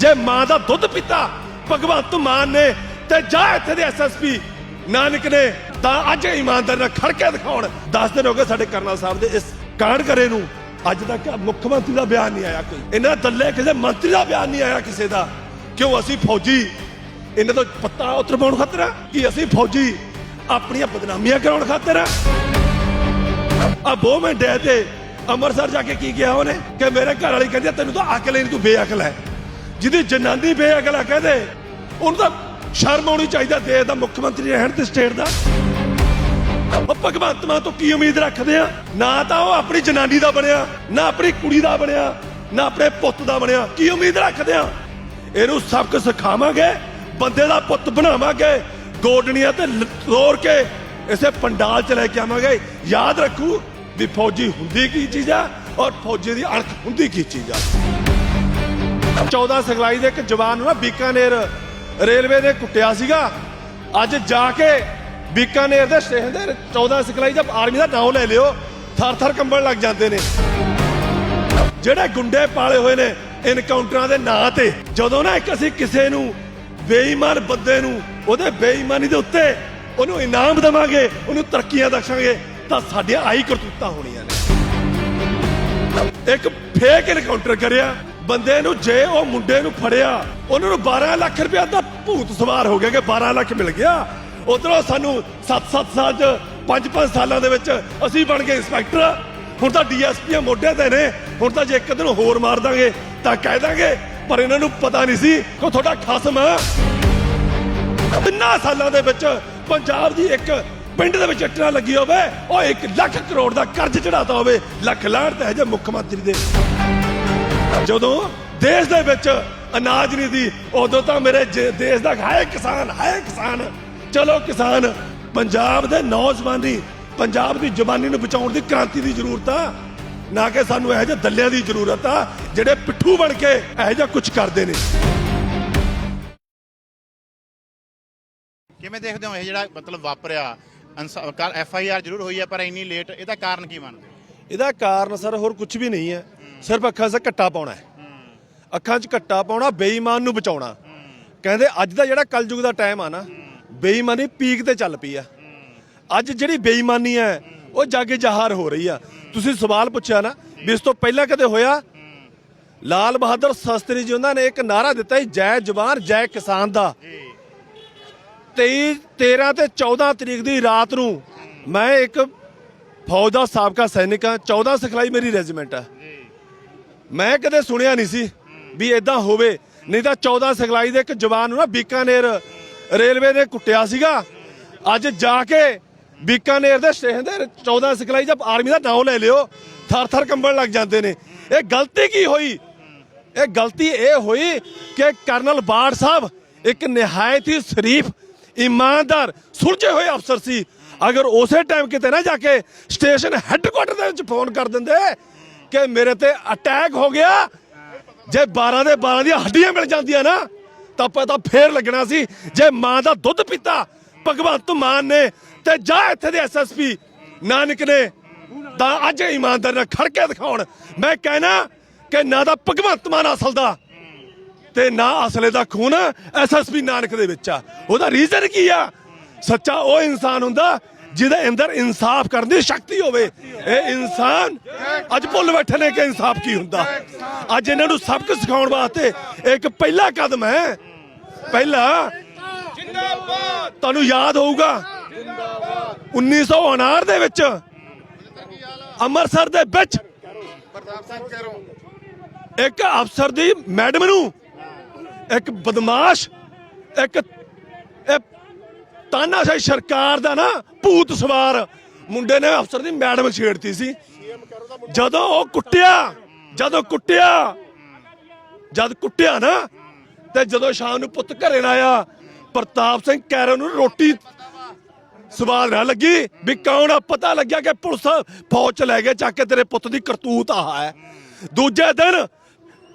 ਜੇ ਮਾਂ ਦਾ ਦੁੱਧ ਪੀਤਾ ਭਗਵੰਤ ਮਾਨ ਨੇ ਤੇ ਜਾ ਇੱਥੇ ਦੇ ਐਸਐਸਪੀ ਨਾਨਕ ਨੇ ਤਾਂ ਅੱਜ ਇਮਾਨਦਾਰ ਨਾਲ ਖੜ ਕੇ ਦਿਖਾਉਣ। 10 ਦਿਨ ਹੋ ਗਏ ਸਾਡੇ ਕਰਨਲ ਸਾਹਿਬ ਦੇ ਇਸ ਕਾਂਡ ਕਰੇ ਨੂੰ। ਅੱਜ ਤੱਕ ਮੁੱਖ ਮੰਤਰੀ ਦਾ ਬਿਆਨ ਨਹੀਂ ਆਇਆ ਕੋਈ। ਇਹਨਾਂ ਦੱਲੇ ਕਿਸੇ ਮੰਤਰੀ ਦਾ ਬਿਆਨ ਨਹੀਂ ਆਇਆ ਕਿਸੇ ਦਾ। ਕਿਉਂ ਅਸੀਂ ਫੌਜੀ? ਇਹਨਾਂ ਤੋਂ ਪੱਤਾ ਉਤਰਵਾਉਣ ਖਾਤਰ ਆ? ਕਿ ਅਸੀਂ ਫੌਜੀ? ਆਪਣੀਆਂ ਬਦਨਾਮੀਆਂ ਕਰਾਉਣ ਖਾਤਰ ਆ? ਆ ਬੋ ਡੇ ਤੇ ਅੰਮ੍ਰਿਤਸਰ ਜਾ ਕੇ ਕੀ ਕਿਹਾ ਉਹਨੇ? ਕਿ ਮੇਰੇ ਘਰ ਵਾਲੀ ਕਹਿੰਦੀ ਆ, ਤੈਨੂੰ ਤਾਂ ਅਕਲ ਹੀ ਨਹੀਂ ਤੂੰ ਬੇਅਕਲ ਹੈ। ਜਿਹਦੀ ਜਨਾਨੀ ਬੇਅਕਲ ਆ ਕਹਦੇ, ਉਹਨੂੰ ਤਾਂ ਸ਼ਰਮ ਆਉਣੀ ਚਾਹੀਦਾ ਦੇਸ਼ ਦਾ ਮੁੱਖ ਮੰਤਰੀ ਰਹਿਣ ਤੇ ਸਟੇਟ ਦਾ। ਉਹ ਭਗਵੰਤ ਮਾਨ ਤੋਂ ਕੀ ਉਮੀਦ ਰੱਖਦੇ ਆ? ਨਾ ਤਾਂ ਉਹ ਆਪਣੀ ਜਨਾਨੀ ਦਾ ਬਣਿਆ, ਨਾ ਆਪਣੀ ਕੁੜੀ ਦਾ ਬਣਿਆ, ਨਾ ਆਪਣੇ ਪੁੱਤ ਦਾ ਬਣਿਆ। ਕੀ ਉਮੀਦ ਰੱਖਦੇ ਆ? ਇਹਨੂੰ ਸਬਕ ਸਿਖਾਵਾਂਗੇ, ਬੰਦੇ ਦਾ ਪੁੱਤ ਬਣਾਵਾਂਗੇ, ਗੋਡਣੀਆਂ ਤੇ ਲ- ਕੇ ਇਸੇ ਪੰਡਾਲ ਚ ਲੈ ਕੇ ਆਵਾਂਗੇ। ਯਾਦ ਰੱਖੂ ਵੀ ਫੌਜੀ ਹੁੰਦੀ ਕੀ ਚੀਜ਼ ਆ ਔਰ ਫੌਜੀ ਦੀ ਅਣਖ ਹੁੰਦੀ ਕੀ ਚੀਜ਼ ਆ। 14 ਸਿਖਲਾਈ ਦੇ ਇੱਕ ਜਵਾਨ ਨੂੰ ਨਾ ਬੀਕਾਨੇਰ ਰੇਲਵੇ ਨੇ ਕੁੱਟਿਆ ਸੀਗਾ। ਅੱਜ ਜਾ ਕੇ ਬੀਕਾਨੇਰ ਦੇ ਸਟੇਸ਼ਨ ਦੇ 14 ਸਿਖਲਾਈ ਜਦ ਆਰਮੀ ਦਾ ਨਾਮ ਲੈ ਲਿਓ, ਥਰ ਥਰ ਕੰਬਣ ਲੱਗ ਜਾਂਦੇ ਨੇ। ਜਿਹੜੇ ਗੁੰਡੇ ਪਾਲੇ ਹੋਏ ਨੇ ਇਨਕਾਊਂਟਰਾਂ ਦੇ ਨਾਂ ਤੇ, ਜਦੋਂ ਨਾ ਇੱਕ ਅਸੀਂ ਕਿਸੇ ਨੂੰ ਬੇਈਮਾਨ ਬੰਦੇ ਨੂੰ ਉਹਦੇ ਬੇਈਮਾਨੀ ਦੇ ਉੱਤੇ ਉਹਨੂੰ ਇਨਾਮ ਦੇਵਾਂਗੇ, ਉਹਨੂੰ ਤਰੱਕੀਆਂ ਦੱਸਾਂਗੇ ਤਾਂ ਸਾਡੀਆਂ ਆਈ ਕਰਤੂਤਾਂ ਹੋਣੀਆਂ ਨੇ। ਇੱਕ ਫੇਕ ਇਨਕਾਊਂਟਰ ਕਰਿਆ। ਬੰਦੇ ਨੂੰ ਜੇ ਉਹ ਮੁੰਡੇ ਨੂੰ ਫੜਿਆ, ਉਹਨਾਂ ਨੂੰ 12 ਲੱਖ ਰੁਪਇਆ ਦਾ ਭੂਤ ਸਵਾਰ ਹੋ ਗਿਆ ਕਿ 12 ਲੱਖ ਮਿਲ ਗਿਆ। ਉਧਰੋਂ ਸਾਨੂੰ 7-7 ਸਾਲ ਚ 5-5 ਸਾਲਾਂ ਦੇ ਵਿੱਚ ਅਸੀਂ ਬਣ ਗਏ ਇੰਸਪੈਕਟਰ। ਹੁਣ ਤਾਂ ਡੀਐਸਪੀ ਮੋਢੇ ਤੇ ਨੇ। ਹੁਣ ਤਾਂ ਜੇ ਇੱਕ ਦਿਨ ਹੋਰ ਮਾਰ ਦਾਂਗੇ, ਤਾਂ ਕਹਿ ਦਾਂਗੇ, ਪਰ ਇਹਨਾਂ ਨੂੰ ਪਤਾ ਨਹੀਂ ਸੀ ਕਿ ਉਹ ਤੁਹਾਡਾ ਖਸਮ ਆ। ਤਿੰਨਾਂ ਸਾਲਾਂ ਦੇ ਵਿੱਚ ਪੰਜਾਬ ਦੀ ਇੱਕ ਪਿੰਡ ਦੇ ਵਿੱਚ ਇੱਟਾਂ ਲੱਗੀ ਹੋਵੇ, ਉਹ 1 ਲੱਖ ਕਰੋੜ ਦਾ ਕਰਜ਼ ਚੜਾਤਾ ਹੋਵੇ। ਲੱਖ ਲਾਹਣਤ ਹੈ ਜੇ ਮੁੱਖ ਮੰਤਰੀ ਦੇ। ਜਦੋਂ ਦੇਸ਼ ਦੇ ਵਿੱਚ ਅਨਾਜ ਨਹੀਂ ਸੀ ਉਦੋਂ ਤਾਂ ਮੇਰੇ ਦੇਸ਼ ਦਾ ਹੈ ਕਿਸਾਨ ਹੈ ਕਿਸਾਨ। ਚਲੋ ਕਿਸਾਨ ਪੰਜਾਬ ਦੇ ਨੌਜਵਾਨੀ ਪੰਜਾਬ ਦੀ ਜਵਾਨੀ ਨੂੰ ਬਚਾਉਣ ਦੀ ਕ੍ਰਾਂਤੀ ਦੀ ਜ਼ਰੂਰਤ ਆ। ਨਾ ਕਿ ਸਾਨੂੰ ਇਹੋ ਜਿਹੇ ਦੱਲਿਆਂ ਦੀ ਜ਼ਰੂਰਤ ਆ ਜਿਹੜੇ ਪਿੱਠੂ ਬਣ ਕੇ ਇਹੋ ਜਿਹਾ ਕੁਝ ਕਰਦੇ ਨੇ। ਕਿਵੇਂ ਦੇਖਦੇ ਹੋ ਇਹ ਜਿਹੜਾ ਮਤਲਬ ਵਾਪਰਿਆ? ਐਫ ਆਈ ਆਰ ਜ਼ਰੂਰ ਹੋਈ ਹੈ ਪਰ ਇੰਨੀ ਲੇਟ ਇਹਦਾ ਕਾਰਨ ਕੀ ਮੰਨਦੇ ਹੋ ਇਹਦਾ ਕਾਰਨ ਸਰ ਹੋਰ ਕੁਝ ਵੀ ਨਹੀਂ ਹੈ। ਸਿਰਫ ਅੱਖਾਂ 'ਚ ਘੱਟਾ ਪਾਉਣਾ ਹੈ। ਅੱਖਾਂ 'ਚ ਘੱਟਾ ਪਾਉਣਾ, ਬੇਈਮਾਨ ਨੂੰ ਬਚਾਉਣਾ। ਕਹਿੰਦੇ ਅੱਜ ਦਾ ਜਿਹੜਾ ਕਲਯੁਗ ਦਾ ਟਾਈਮ ਆ ਨਾ, ਬੇਈਮਾਨੀ ਪੀਕ ਤੇ ਚੱਲ ਪਈ ਆ। ਅੱਜ ਜਿਹੜੀ ਬੇਈਮਾਨੀ ਹੈ, ਉਹ ਜੱਗ ਜਹਾਰ ਹੋ ਰਹੀ ਆ। ਤੁਸੀਂ ਸਵਾਲ ਪੁੱਛਿਆ ਨਾ ਵੀ ਇਸ ਤੋਂ ਪਹਿਲਾਂ ਕਦੇ ਹੋਇਆ? ਲਾਲ ਬਹਾਦਰ ਸ਼ਾਸਤਰੀ ਜੀ ਉਹਨਾਂ ਨੇ ਇੱਕ ਨਾਰਾ ਦਿੱਤਾ ਸੀ, ਜੈ ਜਵਾਨ, ਜੈ ਕਿਸਾਨ ਦਾ। 23 13 ਤੇ 14 ਤਰੀਕ ਦੀ ਰਾਤ ਨੂੰ ਮੈਂ ਇੱਕ ਫੌਜ ਦਾ ਸਾਬਕਾ ਸੈਨਿਕ ਹਾਂ 14 ਸਿਖਲਾਈ ਮੇਰੀ ਰੈਜੀਮੈਂਟ ਆ। ਮੈਂ ਕਦੇ ਸੁਣਿਆ ਨਹੀਂ ਸੀ ਵੀ ਇਦਾਂ ਹੋਵੇ। ਨਹੀਂ ਤਾਂ 14 ਸਿਖਲਾਈ ਦੇ ਇੱਕ ਜਵਾਨ ਨੂੰ ਨਾ ਬੀਕਾਨੇਰ ਰੇਲਵੇ ਨੇ ਕੁੱਟਿਆ ਸੀਗਾ। ਅੱਜ ਜਾ ਕੇ ਬੀਕਾਨੇਰ ਦੇ ਸਟੇਸ਼ਨ ਦੇ 14 ਸਿਖਲਾਈ ਜਦ ਆਰਮੀ ਦਾ ਨਾਮ ਲੈ ਲਿਓ। ਥਰ ਥਰ ਕੰਬਣ ਲੱਗ ਜਾਂਦੇ ਨੇ। ਇਹ ਗਲਤੀ ਕੀ ਹੋਈ? ਇਹ ਗਲਤੀ ਇਹ ਹੋਈ ਕਿ ਕਰਨਲ ਬਾੜ ਸਾਹਿਬ ਇੱਕ ਨਿਹਾਇਤ ਹੀ ਸ਼ਰੀਫ, ਇਮਾਨਦਾਰ, ਸੁਲਝੇ ਹੋਏ ਅਫਸਰ ਸੀ। ਅਗਰ ਉਸੇ ਟਾਈਮ ਕਿਤੇ ਨਾ ਜਾ ਕੇ ਸਟੇਸ਼ਨ ਹੈੱਡਕੁਆਟਰ ਦੇ ਵਿੱਚ ਫੋਨ ਕਰ ਦਿੰਦੇ ਕਿ ਮੇਰੇ ਤੇ ਅਟੈਕ ਹੋ ਗਿਆ। ਜੇ 12 ਦੇ 12 ਦੀਆਂ ਹੱਡੀਆਂ ਮਿਲ ਜਾਂਦੀਆਂ ਨਾ, ਤਾਂ ਪਤਾ ਫੇਰ ਲੱਗਣਾ ਸੀ ਜੇ ਮਾਂ ਦਾ ਦੁੱਧ ਪੀਤਾ, ਭਗਵੰਤ ਮਾਨ ਨੇ ਤੇ ਜਾ ਇੱਥੇ ਦੇ ਐਸਐਸਪੀ ਨਾਨਕ ਨੇ ਤਾਂ ਅੱਜ ਇਮਾਨਦਾਰ ਨਾਲ ਖੜ ਕੇ ਦਿਖਾਉਣ। ਮੈਂ ਕਹਿਣਾ ਕਿ ਨਾ ਤਾਂ ਭਗਵੰਤ ਮਾਨ ਅਸਲ ਦਾ ਤੇ ਨਾ ਅਸਲੇ ਦਾ ਖੂਨ ਐਸਐਸਪੀ ਨਾਨਕ ਦੇ ਵਿੱਚ ਆ। ਉਹਦਾ ਰੀਜ਼ਨ ਕੀ ਆ? ਸੱਚਾ ਉਹ ਇਨਸਾਨ ਹੁੰਦਾ ਜਿਹਦੇ ਅੰਦਰ ਇਨਸਾਫ ਕਰਨ ਦੀ ਸ਼ਕਤੀ ਹੋਵੇ ਇਹ ਇਨਸਾਨ ਅੱਜ ਭੁੱਲ ਬੈਠੇ ਨੇ ਕਿ ਇਨਸਾਫ ਕੀ ਹੁੰਦਾ। ਅੱਜ ਇਹਨਾਂ ਨੂੰ ਸਬਕ ਸਿਖਾਉਣ ਵਾਸਤੇ ਇੱਕ ਪਹਿਲਾ ਕਦਮ ਹੈ। ਪਹਿਲਾ ਤੁਹਾਨੂੰ ਯਾਦ ਹੋਊਗਾ 1959 ਦੇ ਵਿੱਚ ਅੰਮ੍ਰਿਤਸਰ ਦੇ ਵਿੱਚ ਇੱਕ ਅਫਸਰ ਦੀ ਮੈਡਮ ਨੂੰ ਇੱਕ ਬਦਮਾਸ਼ ਇੱਕ ਇਹ ਤਾਨਾਸ਼ਾਹੀ ਸਰਕਾਰ ਦਾ ਨਾ ਭੂਤ ਸਵਾਰ। ਮੁੰਡੇ ਨੇ ਅਫਸਰ ਦੀ ਮੈਡਮ ਛੇੜਤੀ ਸੀ। ਜਦੋਂ ਉਹ ਕੁੱਟਿਆ, ਜਦੋਂ ਕੁੱਟਿਆ, ਜਦ ਕੁੱਟਿਆ ਨਾ, ਤੇ ਜਦੋਂ ਸ਼ਾਮ ਨੂੰ ਪੁੱਤ ਘਰੇ ਨਾ ਆਇਆ, ਪ੍ਰਤਾਪ ਸਿੰਘ ਕੈਰੋ ਨੂੰ ਰੋਟੀ ਸਵਾਲ ਨਾ ਲੱਗੀ ਵੀ ਕੌਣ ਆ? ਪਤਾ ਲੱਗਿਆ ਕਿ ਪੁਲਿਸ ਫੌਜ ਚ ਲੈ ਗਏ ਚੱਕ ਕੇ ਤੇਰੇ ਪੁੱਤ ਦੀ ਕਰਤੂਤ ਆ ਹੈ। ਦੂਜੇ ਦਿਨ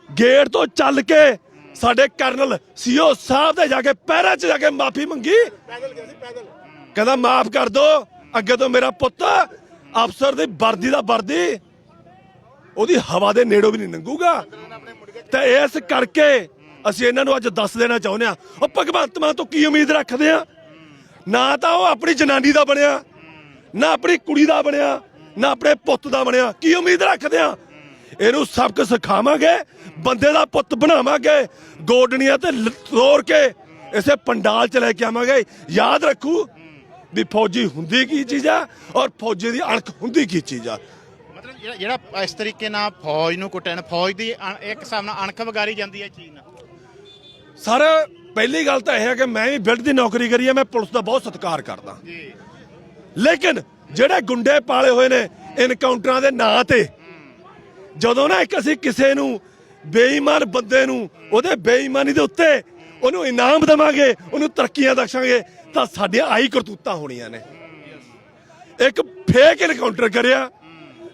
ਗੇਟ ਤੋਂ ਚੱਲ ਕੇ ਸਾਡੇ ਕਰਨਲ ਸੀਓ ਸਾਹਿਬ ਦੇ ਜਾ ਕੇ ਪੈਰਾਂ 'ਚ ਜਾ ਕੇ ਮਾਫੀ ਮੰਗੀ। ਕਹਿੰਦਾ ਮਾਫ ਕਰ ਦੋ ਅੱਗੇ ਤੋਂ ਮੇਰਾ ਪੁੱਤ ਅਫਸਰ ਦੀ ਵਰਦੀ ਦਾ ਵਰਦੀ ਉਹਦੀ ਹਵਾ ਦੇ ਨੇੜੋਂ ਵੀ ਨਹੀਂ ਲੰਘੂਗਾ ਤੇ ਇਸ ਕਰਕੇ ਅਸੀਂ ਇਹਨਾਂ ਨੂੰ ਅੱਜ ਦੱਸ ਦੇਣਾ ਚਾਹੁੰਦੇ ਆ ਉਹ ਭਗਵੰਤ ਮਾਨ ਤੋਂ ਕੀ ਉਮੀਦ ਰੱਖਦੇ ਆ ਨਾ ਤਾਂ ਉਹ ਆਪਣੀ ਜਨਾਨੀ ਦਾ ਬਣਿਆ ਨਾ ਆਪਣੀ ਕੁੜੀ ਦਾ ਬਣਿਆ ਨਾ ਆਪਣੇ ਪੁੱਤ ਦਾ ਬਣਿਆ। ਕੀ ਉਮੀਦ ਰੱਖਦੇ ਆ ਇਹਨੂੰ ਸਬਕ ਸਿਖਾਵਾਂਗੇ ਬੰਦੇ ਦਾ ਪੁੱਤ ਬਣਾਵਾਂਗੇ ਗੋਡਣੀਆਂ ਤੇ ਤੋੜ ਕੇ ਇਸੇ ਪੰਡਾਲ ਚ ਲੈ ਕੇ ਆਵਾਂਗੇ। ਯਾਦ ਰੱਖੂ ਵੀ ਫੌਜੀ ਹੁੰਦੀ ਕੀ ਚੀਜ਼ ਆ ਔਰ ਫੌਜੀ ਦੀ ਅਣਖ ਹੁੰਦੀ ਕੀ ਚੀਜ਼ ਆ। ਮਤਲਬ ਜਿਹੜਾ- ਇਸ ਤਰੀਕੇ ਨਾਲ ਫੌਜ ਨੂੰ ਕੁੱਟਣ ਫੌਜ ਦੀ ਇੱਕ ਹਿਸਾਬ ਨਾਲ ਅਣਖ ਵਗਾਰੀ ਜਾਂਦੀ ਹੈ ਚੀਜ਼ ਨਾਲ। ਸਰ ਪਹਿਲੀ ਗੱਲ ਤਾਂ ਇਹ ਹੈ ਕਿ ਮੈਂ ਵੀ ਬਿਲਡ ਦੀ ਨੌਕਰੀ ਕਰੀ ਹੈ ਮੈਂ ਪੁਲਿਸ ਦਾ ਬਹੁਤ ਸਤਿਕਾਰ ਕਰਦਾ। ਜੀ। ਲੇਕਿਨ ਜਿਹੜੇ ਗੁੰਡੇ ਪਾਲੇ ਹੋਏ ਨੇ ਇਨਕਾਊਂਟਰਾਂ ਦੇ ਨਾਂ ਤੇ ਜਦੋਂ ਨਾ ਇੱਕ ਅਸੀਂ ਕਿਸੇ ਨੂੰ ਬੇਈਮਾਨ ਬੰਦੇ ਨੂੰ ਉਹਦੇ ਬੇਈਮਾਨੀ ਦੇ ਉੱਤੇ ਉਹਨੂੰ ਇਨਾਮ ਦੇਵਾਂਗੇ, ਉਹਨੂੰ ਤਰੱਕੀਆਂ ਦਖਾਂਗੇ ਤਾਂ ਸਾਡੀਆਂ ਆਈ ਕਰਤੂਤਾਂ ਹੋਣੀਆਂ ਨੇ। ਇੱਕ ਫੇਕ ਇਨਕਾਊਂਟਰ ਕਰਿਆ,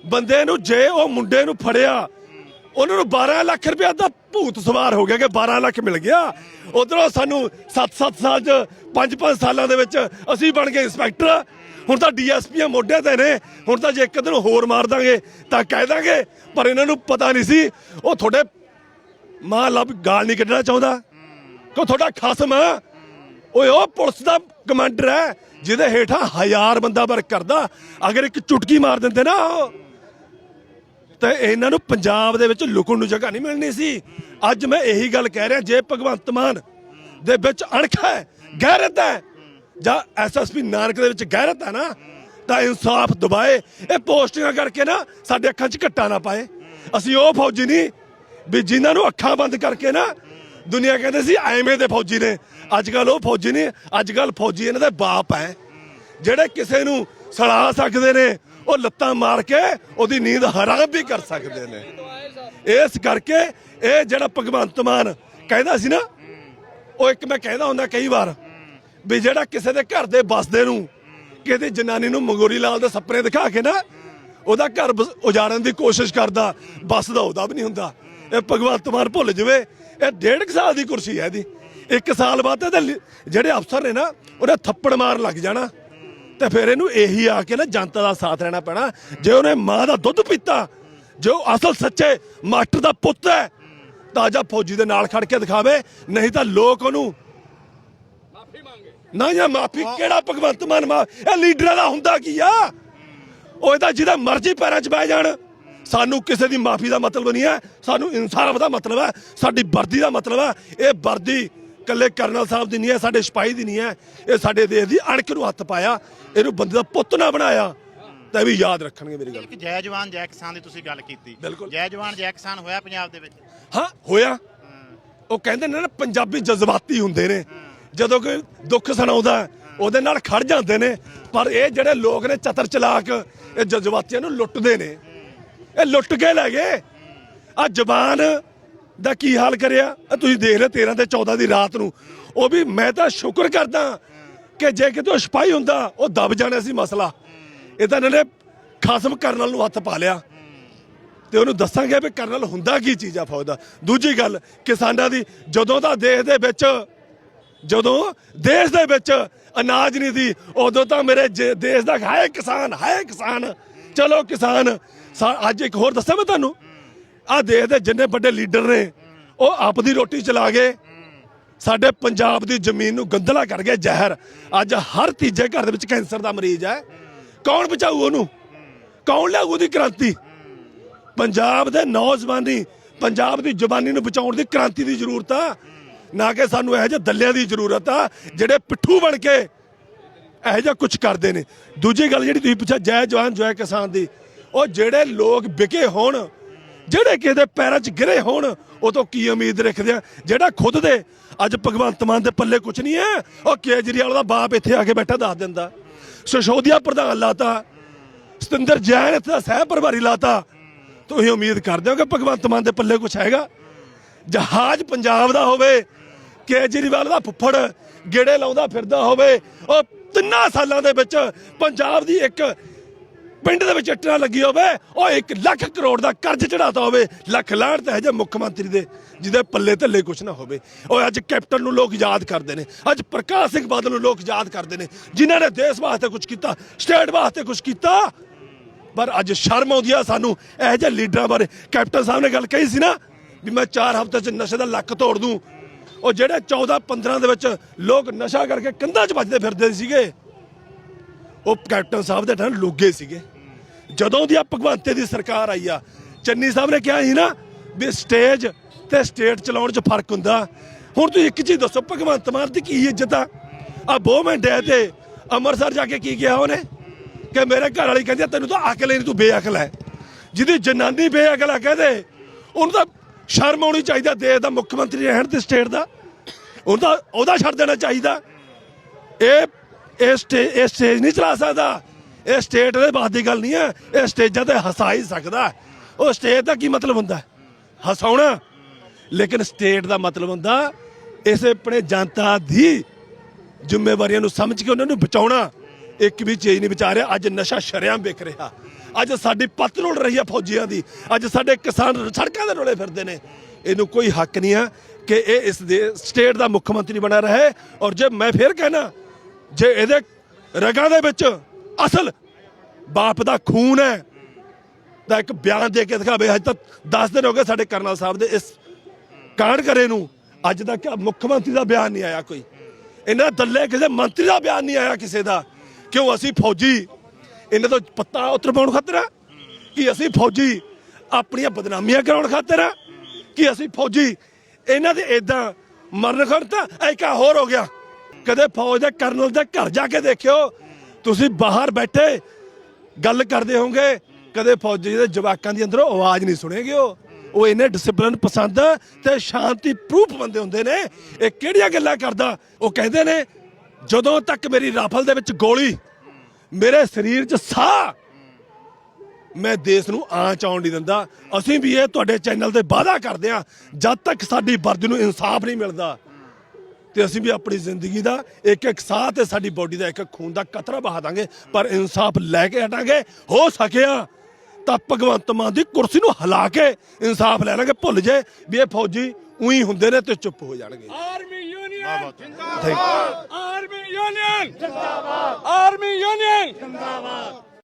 ਬੰਦੇ ਨੂੰ ਜੇ ਉਹ ਮੁੰਡੇ ਨੂੰ ਫੜਿਆ, ਉਹਨਾਂ ਨੂੰ 12 ਲੱਖ ਰੁਪਇਆ ਦਾ ਭੂਤ ਸਵਾਰ ਹੋ ਗਿਆ ਕਿ 12 ਲੱਖ ਮਿਲ ਗਿਆ। ਉਧਰੋਂ ਸਾਨੂੰ 7-7 ਸਾਲ ਚ 5-5 ਸਾਲਾਂ ਦੇ ਵਿੱਚ ਅਸੀਂ ਬਣ ਗਏ ਇੰਸਪੈਕਟਰ। ਹੁਣ ਤਾਂ ਡੀਐਸਪੀਆਂ ਮੋਢੇ ਤੇ ਨੇ। ਹੁਣ ਤਾਂ ਜੇ ਇੱਕ ਦਿਨ ਹੋਰ ਮਾਰ ਦਾਂਗੇ, ਤਾਂ ਕਹਿ ਦਾਂਗੇ। ਪਰ ਇਹਨਾਂ ਨੂੰ ਪਤਾ ਨਹੀਂ ਸੀ। ਉਹ ਤੁਹਾਡੇ ਮਾਂ ਲੱਭ ਗਾਲ ਨਹੀਂ ਕੱਢਣਾ ਚਾਹੁੰਦਾ। ਕਿ ਤੁਹਾਡਾ ਖਸਮ ਆ? ਓਏ, ਉਹ ਪੁਲਿਸ ਦਾ ਕਮਾਂਡਰ ਹੈ, ਜਿਹਦੇ ਹੇਠਾਂ ਹਜ਼ਾਰ ਬੰਦਾ ਵਰਕ ਕਰਦਾ। ਅਗਰ ਇੱਕ ਚੁਟਕੀ ਮਾਰ ਦਿੰਦੇ ਨਾ ਉਹ, ਤੇ ਇਹਨਾਂ ਨੂੰ ਪੰਜਾਬ ਦੇ ਵਿੱਚ ਲੁਕਣ ਨੂੰ ਜਗ੍ਹਾ ਨਹੀਂ ਮਿਲਣੀ ਸੀ। ਅੱਜ ਮੈਂ ਇਹੀ ਗੱਲ ਕਹਿ ਰਿਹਾ, ਜੇ ਭਗਵੰਤ ਮਾਨ ਦੇ ਵਿੱਚ ਅਣਖ ਹੈ, ਗੈਰਤ ਹੈ ਜਾਂ ਐਸਐਸਪੀ ਨਾਨਕ ਦੇ ਵਿੱਚ ਗੈਰਤ ਹੈ ਨਾ, ਤਾਂ ਇਨਸਾਫ ਦਬਾਏ ਇਹ ਪੋਸਟਿੰਗਾਂ ਕਰਕੇ ਨਾ ਸਾਡੇ ਅੱਖਾਂ 'ਚ ਘੱਟਾ ਨਾ ਪਾਏ। ਅਸੀਂ ਉਹ ਫੌਜੀ ਨਹੀਂ, ਵੀ ਜਿਨ੍ਹਾਂ ਨੂੰ ਅੱਖਾਂ ਬੰਦ ਕਰਕੇ ਨਾ, ਦੁਨੀਆ ਕਹਿੰਦੇ ਸੀ ਐਵੇਂ ਦੇ ਫੌਜੀ ਨੇ। ਅੱਜ ਕੱਲ ਉਹ ਫੌਜੀ ਨਹੀਂ ਅੱਜ ਕੱਲ ਫੌਜੀ ਇਹਨਾਂ ਦੇ ਬਾਪ ਹੈ ਜਿਹੜੇ ਕਿਸੇ ਨੂੰ ਸੜਾ ਸਕਦੇ ਨੇ, ਉਹ ਲੱਤਾਂ ਮਾਰ ਕੇ ਉਹਦੀ ਨੀਂਦ ਹਰਾਮ ਵੀ ਕਰ ਸਕਦੇ ਨੇ। ਇਸ ਕਰਕੇ ਇਹ ਜਿਹੜਾ ਭਗਵੰਤ ਮਾਨ ਕਹਿੰਦਾ ਸੀ ਨਾ, ਉਹ ਇੱਕ ਮੈਂ ਕਹਿੰਦਾ ਹੁੰਦਾ ਕਈ ਵਾਰ ਵੀ ਜਿਹੜਾ ਕਿਸੇ ਦੇ ਘਰ ਦੇ ਬਸਦੇ ਨੂੰ, ਕਿਸੇ ਜਨਾਨੀ ਨੂੰ ਮੰਗੋਰੀ ਲਾਲ ਦੇ ਸਪਰੇ ਦਿਖਾ ਕੇ ਨਾ, ਉਹਦਾ ਘਰ ਉਜਾੜਨ ਦੀ ਕੋਸ਼ਿਸ਼ ਕਰਦਾ ਬਸਦਾ ਉਹਦਾ ਵੀ ਨਹੀਂ ਹੁੰਦਾ। ਇਹ ਭਗਵੰਤ ਮਾਨ ਭੁੱਲ ਜਵੇ, ਇਹ ਡੇਢ ਕੁ ਸਾਲ ਦੀ ਕੁਰਸੀ ਹੈ ਇਹਦੀ। ਇੱਕ ਸਾਲ ਬਾਅਦ ਇਹਦੇ ਜਿਹੜੇ ਅਫਸਰ ਨੇ ਨਾ, ਉਹਨੇ ਥੱਪੜ ਮਾਰ ਲੱਗ ਜਾਣਾ। ਤੇ ਫਿਰ ਇਹਨੂੰ ਇਹੀ ਆ ਕੇ ਨਾ ਜਨਤਾ ਦਾ ਸਾਥ ਰਹਿਣਾ ਪੈਣਾ। ਜੇ ਉਹਨੇ ਮਾਂ ਦਾ ਦੁੱਧ ਪੀਤਾ, ਜੋ ਅਸਲ ਸੱਚੇ ਮਾਸਟਰ ਦਾ ਪੁੱਤ ਹੈ, ਤਾਜਾ ਫੌਜੀ ਦੇ ਨਾਲ ਖੜ ਕੇ ਦਿਖਾਵੇ, ਨਹੀਂ ਤਾਂ ਲੋਕ ਉਹਨੂੰ ਨਾ ਜਾਂ ਮਾਫੀ ਕਿਹੜਾ ਭਗਵੰਤ ਮਾਨ ਮਾ? ਇਹ ਲੀਡਰਾਂ ਦਾ ਹੁੰਦਾ ਕੀ ਆ? ਉਹ ਇਹਦਾ ਜਿਹਦਾ ਮਰਜ਼ੀ ਪੈਰਾਂ 'ਚ ਬਹਿ ਜਾਣ। ਸਾਨੂੰ ਕਿਸੇ ਦੀ ਮਾਫੀ ਦਾ ਮਤਲਬ ਨਹੀਂ ਹੈ। ਸਾਨੂੰ ਇਨਸਾਫ ਦਾ ਮਤਲਬ ਹੈ। ਸਾਡੀ ਵਰਦੀ ਦਾ ਮਤਲਬ ਹੈ। ਇਹ ਵਰਦੀ ਕੱਲੇ ਕਰਨਲ ਸਾਹਿਬ ਦੀ ਨਹੀਂ ਹੈ ਸਾਡੇ ਸਿਪਾਹੀ ਦੀ ਨਹੀਂ ਹੈ। ਇਹ ਸਾਡੇ ਦੇਸ਼ ਦੀ ਅਣਖ ਨੂੰ ਹੱਥ ਪਾਇਆ। ਇਹਨੂੰ ਬੰਦੇ ਦਾ ਪੁੱਤ ਨਾ ਬਣਾਇਆ। ਤਾਂ ਵੀ ਯਾਦ ਰੱਖਣਗੇ ਮੇਰੀ ਗੱਲ। ਇੱਕ ਜੈ ਜਵਾਨ ਜੈ ਕਿਸਾਨ ਦੀ ਤੁਸੀਂ ਗੱਲ ਕੀਤੀ। ਜੈ ਜਵਾਨ ਜੈ ਕਿਸਾਨ ਹੋਇਆ ਪੰਜਾਬ ਦੇ ਵਿੱਚ? ਹਾਂ ਹੋਇਆ। ਉਹ ਕਹਿੰਦੇ ਨੇ ਨਾ ਪੰਜਾਬੀ ਜਜ਼ਬਾਤੀ ਹੁੰਦੇ ਨੇ। ਜਦੋਂ ਕੋਈ ਦੁੱਖ ਸੁਣਾਉਂਦਾ ਉਹਦੇ ਨਾਲ ਖੜ ਜਾਂਦੇ ਨੇ। ਪਰ ਇਹ ਜਿਹੜੇ ਲੋਕ ਨੇ ਚਤਰ ਚਲਾਕ, ਇਹ ਜਜ਼ਬਾਤੀਆਂ ਨੂੰ ਲੁੱਟਦੇ ਨੇ। ਇਹ ਲੁੱਟ ਕੇ ਲੈ ਗਏ। ਆ ਜ਼ਬਾਨ ਦਾ ਕੀ ਹਾਲ ਕਰਿਆ? ਇਹ ਤੁਸੀਂ ਦੇਖ ਲਿਓ 13 ਤੇ 14 ਦੀ ਰਾਤ ਨੂੰ। ਉਹ ਵੀ ਮੈਂ ਤਾਂ ਸ਼ੁਕਰ ਕਰਦਾ ਕਿ ਜੇ ਕਿਤੇ ਉਹ ਸਿਪਾਹੀ ਹੁੰਦਾ, ਉਹ ਦਬ ਜਾਣਾ ਸੀ ਮਸਲਾ। ਇਹ ਤਾਂ ਇਹਨਾਂ ਨੇ ਖਸਮ ਕਰਨਲ ਨੂੰ ਹੱਥ ਪਾ ਲਿਆ। ਤੇ ਉਹਨੂੰ ਦੱਸਾਂਗੇ ਵੀ ਕਰਨਲ ਹੁੰਦਾ ਕੀ ਚੀਜ਼ ਆ ਫੌਜ ਦਾ। ਦੂਜੀ ਗੱਲ, ਕਿਸਾਨਾਂ ਦੀ ਜਦੋਂ ਦਾ ਦੇਸ਼ ਦੇ ਵਿੱਚ ਜਦੋਂ ਦੇਸ਼ ਦੇ ਵਿੱਚ ਅਨਾਜ ਨਹੀਂ ਸੀ, ਉਦੋਂ ਤਾਂ ਮੇਰੇ ਜੇ- ਦੇਸ਼ ਦਾ ਹੈ ਕਿਸਾਨ ਹੈ ਕਿਸਾਨ। ਚਲੋ ਕਿਸਾਨ ਅੱਜ ਇੱਕ ਹੋਰ ਦੱਸਾਂ ਮੈਂ ਤੁਹਾਨੂੰ। ਆ ਦੇਸ਼ ਦੇ ਜਿੰਨੇ ਵੱਡੇ ਲੀਡਰ ਨੇ, ਉਹ ਆਪਦੀ ਰੋਟੀ ਚਲਾ ਗਏ। ਸਾਡੇ ਪੰਜਾਬ ਦੀ ਜ਼ਮੀਨ ਨੂੰ ਗੰਦਲਾ ਕਰ ਗਏ ਜ਼ਹਿਰ। ਅੱਜ ਹਰ ਤੀਜੇ ਘਰ ਦੇ ਵਿੱਚ ਕੈਂਸਰ ਦਾ ਮਰੀਜ਼ ਹੈ। ਕੌਣ ਬਚਾਊ ਉਹਨੂੰ? ਕੌਣ ਲਿਆਊ ਉਹਦੀ ਕ੍ਰਾਂਤੀ? ਪੰਜਾਬ ਦੇ ਨੌਜਵਾਨੀ, ਪੰਜਾਬ ਦੀ ਜਵਾਨੀ ਨੂੰ ਬਚਾਉਣ ਦੀ ਕ੍ਰਾਂਤੀ ਦੀ ਜ਼ਰੂਰਤ ਆ। ਨਾ ਕਿ ਸਾਨੂੰ ਇਹੋ ਜਿਹੇ ਦੱਲਿਆਂ ਦੀ ਜ਼ਰੂਰਤ ਆ, ਜਿਹੜੇ ਪਿੱਠੂ ਬਣ ਕੇ ਇਹੋ ਜਿਹਾ ਕੁਝ ਕਰਦੇ ਨੇ। ਦੂਜੀ ਗੱਲ ਜਿਹੜੀ ਤੁਸੀਂ ਪੁੱਛਿਆ, ਜੈ ਜਵਾਨ, ਜੈ ਕਿਸਾਨ ਦੀ, ਉਹ ਜਿਹੜੇ ਲੋਕ ਵਿਕੇ ਹੋਣ, ਜਿਹੜੇ ਕਿਸੇ ਦੇ ਪੈਰਾਂ 'ਚ ਗਿਰੇ ਹੋਣ, ਉਹ ਤੋਂ ਕੀ ਉਮੀਦ ਰੱਖਦੇ ਆ? ਜਿਹੜਾ ਖੁਦ ਦੇ, ਅੱਜ ਭਗਵੰਤ ਮਾਨ ਦੇ ਪੱਲੇ ਕੁਝ ਨਹੀਂ ਹੈ, ਉਹ ਕੇਜਰੀਵਾਲ ਦਾ ਬਾਪ ਇੱਥੇ ਆ ਕੇ ਬੈਠਾ ਦੱਸ ਦਿੰਦਾ। ਸਿਸੋਦੀਆ ਪ੍ਰਧਾਨ ਲਾਤਾ, ਸਤਿੰਦਰ ਜੈਨ ਇੱਥੇ ਦਾ ਸਹਿ ਪ੍ਰਭਾਰੀ ਲਾਤਾ। ਤੁਸੀਂ ਉਮੀਦ ਕਰਦੇ ਹੋ ਕਿ ਭਗਵੰਤ ਮਾਨ ਦੇ ਪੱਲੇ ਕੁਝ ਹੈਗਾ? ਜਹਾਜ਼ ਪੰਜਾਬ ਦਾ ਹੋਵੇ ਕੇਜਰੀਵਾਲ ਦਾ ਫੁੱਫੜ ਗੇੜੇ ਲਾਉਂਦਾ ਫਿਰਦਾ ਹੋਵੇ। ਉਹ ਤਿੰਨਾਂ ਸਾਲਾਂ ਦੇ ਵਿੱਚ ਪੰਜਾਬ ਦੀ ਇੱਕ ਪਿੰਡ ਦੇ ਵਿੱਚ ਇੱਟਾਂ ਲੱਗੀ ਹੋਵੇ, ਉਹ 1 ਲੱਖ ਕਰੋੜ ਦਾ ਕਰਜ਼ ਚੜਾਤਾ ਹੋਵੇ। ਲੱਖ ਲਾਹਣ ਤਾਂ ਹੈ ਜੇ ਮੁੱਖ ਮੰਤਰੀ ਦੇ, ਜਿਹਦੇ ਪੱਲੇ ਥੱਲੇ ਕੁਝ ਨਾ ਹੋਵੇ। ਉਹ ਅੱਜ ਕੈਪਟਨ ਨੂੰ ਲੋਕ ਯਾਦ ਕਰਦੇ ਨੇ। ਅੱਜ ਪ੍ਰਕਾਸ਼ ਸਿੰਘ ਬਾਦਲ ਨੂੰ ਲੋਕ ਯਾਦ ਕਰਦੇ ਨੇ, ਜਿਨ੍ਹਾਂ ਨੇ ਦੇਸ਼ ਵਾਸਤੇ ਕੁਝ ਕੀਤਾ, ਸਟੇਟ ਵਾਸਤੇ ਕੁਝ ਕੀਤਾ। ਪਰ ਅੱਜ ਸ਼ਰਮ ਆਉਂਦੀ ਆ ਸਾਨੂੰ, ਇਹੋ ਜਿਹੇ ਲੀਡਰਾਂ ਬਾਰੇ। ਕੈਪਟਨ ਸਾਹਿਬ ਨੇ ਗੱਲ ਕਹੀ ਸੀ ਨਾ, ਵੀ ਮੈਂ 4 ਹਫ਼ਤੇ ਚ ਨਸ਼ੇ ਦਾ ਲੱਕ ਤੋੜ ਦੂੰ। ਉਹ ਜਿਹੜੇ 14 15 ਦੇ ਵਿੱਚ ਲੋਕ ਨਸ਼ਾ ਕਰਕੇ ਕੰਧਾਂ 'ਚ ਵੱਜਦੇ ਫਿਰਦੇ ਸੀਗੇ ਉਹ ਕੈਪਟਨ ਸਾਹਿਬ ਦੇ ਠਾਣ ਲੋਗੇ ਸੀਗੇ। ਜਦੋਂ ਦੀ ਆ ਭਗਵੰਤੇ ਦੀ ਸਰਕਾਰ ਆਈ ਆ ਚੰਨੀ ਸਾਹਿਬ ਨੇ ਕਿਹਾ ਸੀ ਨਾ ਵੀ ਸਟੇਜ ਤੇ ਸਟੇਟ ਚਲਾਉਣ 'ਚ ਫ਼ਰਕ ਹੁੰਦਾ। ਹੁਣ ਤੁਸੀਂ ਇੱਕ ਚੀਜ਼ ਦੱਸੋ ਭਗਵੰਤ ਮਾਨ ਦੀ ਕੀ ਇੱਜ਼ਤ ਆ? ਆ ਬੋਮੈਂਟ ਹੈ ਤੇ ਅੰਮ੍ਰਿਤਸਰ ਜਾ ਕੇ ਕੀ ਕਿਹਾ ਉਹਨੇ? ਕਿ ਮੇਰੇ ਘਰ ਵਾਲੀ ਕਹਿੰਦੀ ਆ, ਤੈਨੂੰ ਤਾਂ ਅਕਲ ਹੀ ਨਹੀਂ ਤੂੰ ਬੇਅਕਲ ਹੈ। ਜਿਹਦੀ ਜਨਾਨੀ ਬੇਅਕਲ ਆ ਕਹਦੇ ਉਹਨੂੰ ਤਾਂ ਸ਼ਰਮ ਆਉਣੀ ਚਾਹੀਦਾ ਦੇਸ਼ ਦਾ ਮੁੱਖ ਮੰਤਰੀ ਰਹਿਣ ਤੇ ਸਟੇਟ ਦਾ। ਉਹਨੂੰ ਉਹਦਾ ਛੱਡ ਦੇਣਾ ਚਾਹੀਦਾ। ਇਹ ਇਹ ਸਟੇਜ ਨਹੀਂ ਚਲਾ ਸਕਦਾ। ਇਹ ਸਟੇਟ ਦੇ ਬਾਤ ਦੀ ਗੱਲ ਨਹੀਂ ਹੈ ਇਹ ਸਟੇਜਾਂ ਤੇ ਹਸਾ ਹੀ ਸਕਦਾ। ਉਹ ਸਟੇਜ ਦਾ ਕੀ ਮਤਲਬ ਹੁੰਦਾ? ਹਸਾਉਣਾ। ਲੇਕਿਨ ਸਟੇਟ ਦਾ ਮਤਲਬ ਹੁੰਦਾ, ਇਸ ਆਪਣੇ ਜਨਤਾ ਦੀ ਜ਼ਿੰਮੇਵਾਰੀਆਂ ਨੂੰ ਸਮਝ ਕੇ ਉਹਨਾਂ ਨੂੰ ਬਚਾਉਣਾ। ਇੱਕ ਵੀ ਚੀਜ਼ ਨਹੀਂ ਵਿਚਾਰਿਆ। ਅੱਜ ਨਸ਼ਾ ਸ਼ਰਿਆਮ ਵੇਖ ਰਿਹਾ। ਅੱਜ ਸਾਡੀ ਪੱਤ ਰੁਲ ਰਹੀ ਹੈ ਫੌਜੀਆਂ ਦੀ। ਅੱਜ ਸਾਡੇ ਕਿਸਾਨ ਸੜਕਾਂ ਦੇ ਰੋਲੇ ਫਿਰਦੇ ਨੇ। ਇਹਨੂੰ ਕੋਈ ਹੱਕ ਨਹੀਂ ਆ ਕਿ ਇਹ ਇਸ ਦੇ ਸਟੇਟ ਦਾ ਮੁੱਖ ਮੰਤਰੀ ਬਣਾ ਰਹੇ। ਔਰ ਜੇ ਮੈਂ ਫੇਰ ਕਹਿਣਾ, ਜੇ ਇਹਦੇ ਰਗਾਂ ਦੇ ਵਿੱਚ ਅਸਲ ਬਾਪ ਦਾ ਖੂਨ ਹੈ, ਤਾਂ ਇੱਕ ਬਿਆਨ ਦੇ ਕੇ ਦਿਖਾਵੇ। ਅੱਜ ਤੱਕ 10 ਦਿਨ ਹੋ ਗਏ ਸਾਡੇ ਕਰਨਲ ਸਾਹਿਬ ਦੇ ਇਸ ਕਾਂਡ ਕਰੇ ਨੂੰ। ਅੱਜ ਤੱਕ ਮੁੱਖ ਮੰਤਰੀ ਦਾ ਬਿਆਨ ਨਹੀਂ ਆਇਆ ਕੋਈ। ਇਹਨਾਂ ਦੱਲੇ ਕਿਸੇ ਮੰਤਰੀ ਦਾ ਬਿਆਨ ਨਹੀਂ ਆਇਆ ਕਿਸੇ ਦਾ। ਕਿਉਂ ਅਸੀਂ ਫੌਜੀ ਇਹਨਾਂ ਤੋਂ ਪੱਤਾ ਉਤਰ ਪਾਉਣ ਖਾਤਰ ਕਿ ਅਸੀਂ ਫੌਜੀ ਆਪਣੀਆਂ ਬਦਨਾਮੀਆਂ ਕਰਾਉਣ ਖਾਤਰ ਆ ਕਿ ਅਸੀਂ ਫੌਜੀ ਇਹਨਾਂ ਦੇ ਇਦਾਂ ਮਰਨ ਖੜ ਐਕਾ ਹੋਰ ਹੋ ਗਿਆ। ਕਦੇ ਫੌਜ ਦੇ ਕਰਨਲ ਦੇ ਘਰ ਜਾ ਕੇ ਦੇਖਿਓ, ਤੁਸੀਂ ਬਾਹਰ ਬੈਠੇ ਗੱਲ ਕਰਦੇ ਹੋਗੇ ਕਦੇ ਫੌਜੀ ਦੇ ਜਵਾਕਾਂ ਦੀ ਅੰਦਰੋਂ ਆਵਾਜ਼ ਨਹੀਂ ਸੁਣੇਗੀ ਉਹ। ਉਹ ਇਹਨੇ ਡਿਸਪਲਿਨ ਪਸੰਦ ਤੇ ਸ਼ਾਂਤੀ ਪ੍ਰੂਫ ਬੰਦੇ ਹੁੰਦੇ ਨੇ। ਇਹ ਕਿਹੜੀਆਂ ਗੱਲਾਂ ਕਰਦਾ? ਉਹ ਕਹਿੰਦੇ ਨੇ, ਜਦੋਂ ਤੱਕ ਮੇਰੀ ਰਾਫਲ ਦੇ ਵਿੱਚ ਗੋਲੀ ਮੇਰੇ ਸਰੀਰ 'ਚ ਸਾਹ। ਮੈਂ ਦੇਸ਼ ਨੂੰ ਆਂਚ ਆਉਣ ਨਹੀਂ ਦਿੰਦਾ। ਅਸੀਂ ਵੀ ਇਹ ਤੁਹਾਡੇ ਚੈਨਲ ਤੇ ਵਾਅਦਾ ਕਰਦੇ ਆ ਜਦ ਤੱਕ ਸਾਡੀ ਵਰਦੀ ਨੂੰ ਇਨਸਾਫ ਨਹੀਂ ਮਿਲਦਾ, ਤੇ ਅਸੀਂ ਵੀ ਆਪਣੀ ਜ਼ਿੰਦਗੀ ਦਾ ਇੱਕ ਇੱਕ ਸਾਹ ਤੇ ਸਾਡੀ ਬੋਡੀ ਦਾ ਇੱਕ ਇੱਕ ਖੂਨ ਦਾ ਕਤਰਾ ਬਹਾ ਦਾਂਗੇ, ਪਰ ਇਨਸਾਫ ਲੈ ਕੇ ਹਟਾਂਗੇ। ਹੋ ਸਕਿਆ। ਤਾਂ ਭਗਵੰਤ ਮਾਨ ਦੀ ਕੁਰਸੀ ਨੂੰ ਹਿਲਾ ਕੇ ਇਨਸਾਫ ਲੈ ਲਾਂਗੇ ਭੁੱਲ ਜੇ ਵੀ ਇਹ ਫੌਜੀ ਉਹੀ ਹੁੰਦੇ ਨੇ ਤੇ ਚੁੱਪ ਹੋ ਜਾਣਗੇ। ਆਰਮੀ ਯੂਨੀਅਨ ਜਿੰਦਾਬਾਦ ਆਰਮੀ ਯੂਨੀਅਨ ਜਿੰਦਾਬਾਦ ਆਰਮੀ ਯੂਨੀਅਨ ਜਿੰਦਾਬਾਦ